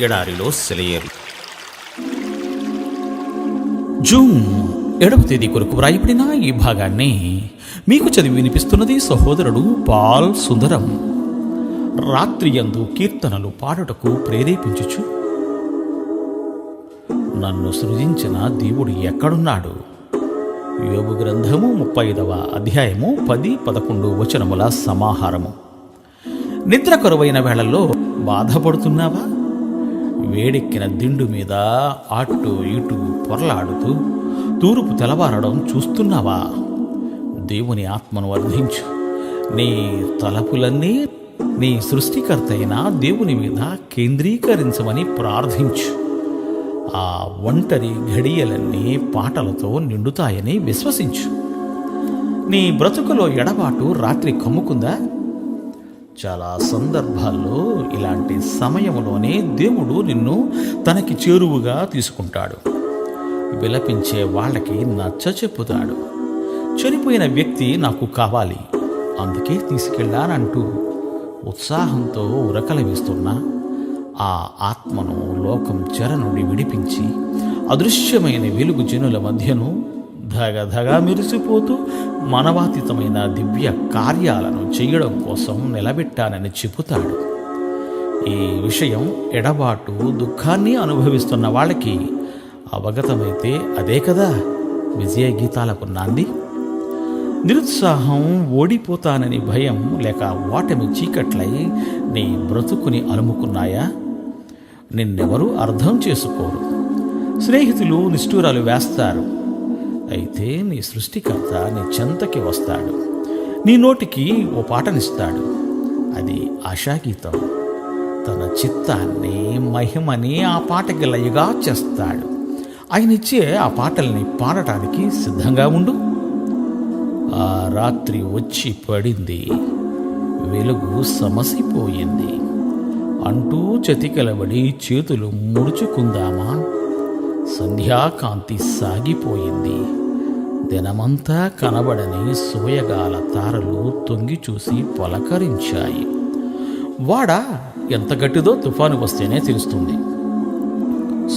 ఎడారిలో సెలయేరు. జూన్ ఏడవ తేదీ కొరకు వ్రాయబడిన ఈ భాగాన్ని మీకు చదివి వినిపిస్తున్నది సహోదరుడు పాల్ సుందరం. రాత్రి యందు కీర్తనలు పాడుటకు ప్రేరేపించుచు నన్ను సృజించిన దేవుడు ఎక్కడున్నాడు? యోగు గ్రంథము ముప్పై ఐదవ అధ్యాయము పది పదకొండు వచనముల సమాహారము. నిద్ర కరువైన వేళల్లో బాధపడుతున్నావా? వేడెక్కిన దిండు మీద అటు ఇటు పొరలాడుతూ తూర్పు తెలవారడం చూస్తున్నావా? దేవుని ఆత్మను వర్ధించు. నీ తలపులన్నీ నీ సృష్టికర్త అయిన దేవుని మీద కేంద్రీకరించమని ప్రార్థించు. ఆ ఒంటరి ఘడియలన్నీ పాటలతో నిండుతాయని విశ్వసించు. నీ బ్రతుకులో ఎడబాటు రాత్రి కమ్ముకుందా? చాలా సందర్భాల్లో ఇలాంటి సమయంలోనే దేవుడు నిన్ను తనకి చేరువుగా తీసుకుంటాడు. విలపించే వాళ్ళకి నచ్చ చెప్పుతాడు. చనిపోయిన వ్యక్తి నాకు కావాలి అందుకే తీసుకెళ్ళానంటూ ఉత్సాహంతో ఉరకల ఆ ఆత్మను లోకం చెర నుండి విడిపించి అదృశ్యమైన వెలుగు జనుల మధ్యను ధగధగా మెరిసిపోతూ మనవాతీతమైన దివ్య కార్యాలను చేయడం కోసం నిలబెట్టానని చెబుతాడు. ఈ విషయం ఎడబాటు దుఃఖాన్ని అనుభవిస్తున్న వాళ్ళకి అవగతమైతే అదే కదా? విజయ గీతాలకు నాంది. నిరుత్సాహం ఓడిపోతానని భయం లేక ఓటమి చీకట్లై నీ బ్రతుకుని అలుముకున్నాయా? నిన్నెవరూ అర్థం చేసుకోరు. స్నేహితులు నిష్ఠూరాలు వేస్తారు. అయితే నీ సృష్టికర్త నీ చెంతకి వస్తాడు. నీ నోటికి ఓ పాటనిస్తాడు. అది ఆశాగీతం. తన చిత్తాన్ని మహిమని ఆ పాటకి లయగా చేస్తాడు. ఆయన ఇచ్చే ఆ పాటల్ని పాడటానికి సిద్ధంగా ఉండు. ఆ రాత్రి వచ్చి పడింది. వెలుగు సమసిపోయింది. అంటూ చతికలబడి చేతులు ముడుచుకుందామా? సంధ్యాకాంతి సాగిపోయింది. దినమంతా కనబడని సోయగాల తారలు తొంగి చూసి పలకరించాయి. వాడ ఎంత గట్టిదో తుఫాను వస్తేనే తెలుస్తుంది.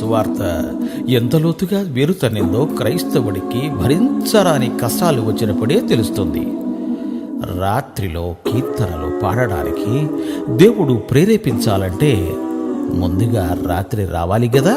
సువార్త ఎంత లోతుగా వెరుతనిందో క్రైస్తవుడికి భరించరాని కష్టాలు వచ్చినప్పుడే తెలుస్తుంది. రాత్రిలో కీర్తనలు పాడడానికి దేవుడు ప్రేరేపించాలంటే ముందుగా రాత్రి రావాలి కదా